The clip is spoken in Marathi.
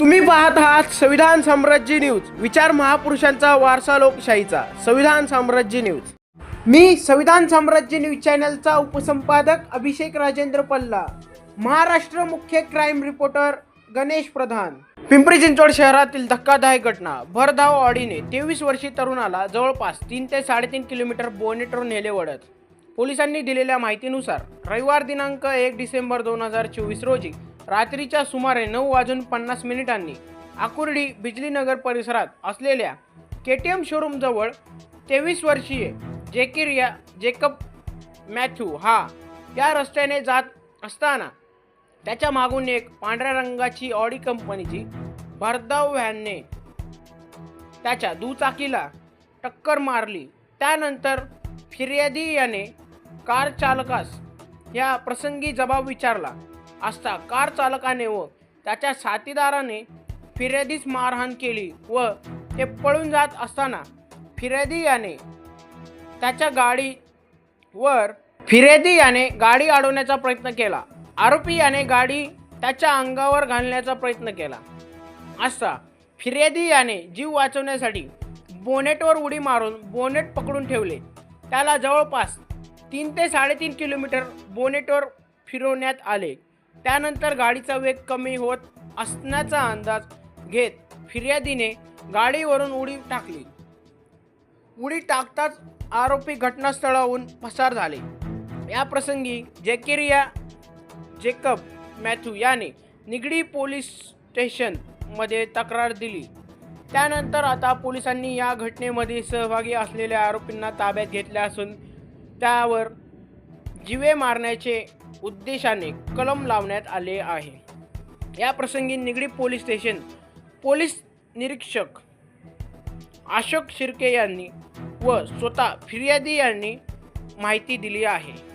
तुम्ही पाहत आहात संविधान साम्राज्य न्यूज. विचार महापुरुषांचा वारसा लोकशाहीचा. संविधान साम्राज्य न्यूज. मी संविधान साम्राज्य न्यूज चॅनलचा उपसंपादक अभिषेक राजेंद्र पल्ला. महाराष्ट्र मुख्य क्राईम रिपोर्टर गणेश प्रधान. पिंपरी चिंचवड शहरातील धक्कादायक घटना. भरधाव ऑडीने तेवीस वर्षीय तरुणाला जवळपास तीन ते साडेतीन किलोमीटर बोनेटवर नेले वडत. पोलिसांनी दिलेल्या माहितीनुसार रविवार दिनांक एक डिसेंबर दोन हजार चोवीस रोजी रात्रीच्या सुमारे नऊ वाजून पन्नास मिनिटांनी आकुर्डी बिजलीनगर परिसरात असलेल्या के टी एम शोरूमजवळ तेवीस वर्षीय जेकिरिया जेकब मॅथ्यू हा या रस्त्याने जात असताना त्याच्या मागून एक पांढऱ्या रंगाची ऑडी कंपनीची भरधाव व्हॅनने त्याच्या दुचाकीला टक्कर मारली. त्यानंतर फिर्यादी याने कार चालकास या प्रसंगी जबाब विचारला. असता कार चालकाने व त्याच्या साथीदाराने फिर्यादीस मारहाण केली व ते पळून जात असताना फिर्यादी याने त्याच्या गाडीवर फिर्यादी याने गाडी अडवण्याचा प्रयत्न केला. आरोपी याने गाडी त्याच्या अंगावर घालण्याचा प्रयत्न केला. असता फिर्यादी याने जीव वाचवण्यासाठी बोनेटवर उडी मारून बोनेट पकडून ठेवले. त्याला जवळपास तीन ते साडेतीन किलोमीटर बोनेटवर फिरवण्यात आले. त्यानंतर गाडीचा वेग कमी होत असण्याचा अंदाज घेत फिर्यादीने गाडीवरून उडी टाकली. उडी टाकताच आरोपी घटनास्थळाहून पसार झाले. या प्रसंगी जेकेरिया जेकब मॅथ्यू याने निगडी पोलीस स्टेशनमध्ये तक्रार दिली. त्यानंतर आता पोलिसांनी या घटनेमध्ये सहभागी असलेल्या आरोपींना ताब्यात घेतल्या असून त्यावर जिवे मारण्याचे उद्देशाने कलम लावण्यात आले आहे. या प्रसंगी निगडी पोलीस स्टेशन पोलीस निरीक्षक अशोक शिर्के यांनी व स्वतः फिर्यादी यांनी माहिती दिली आहे.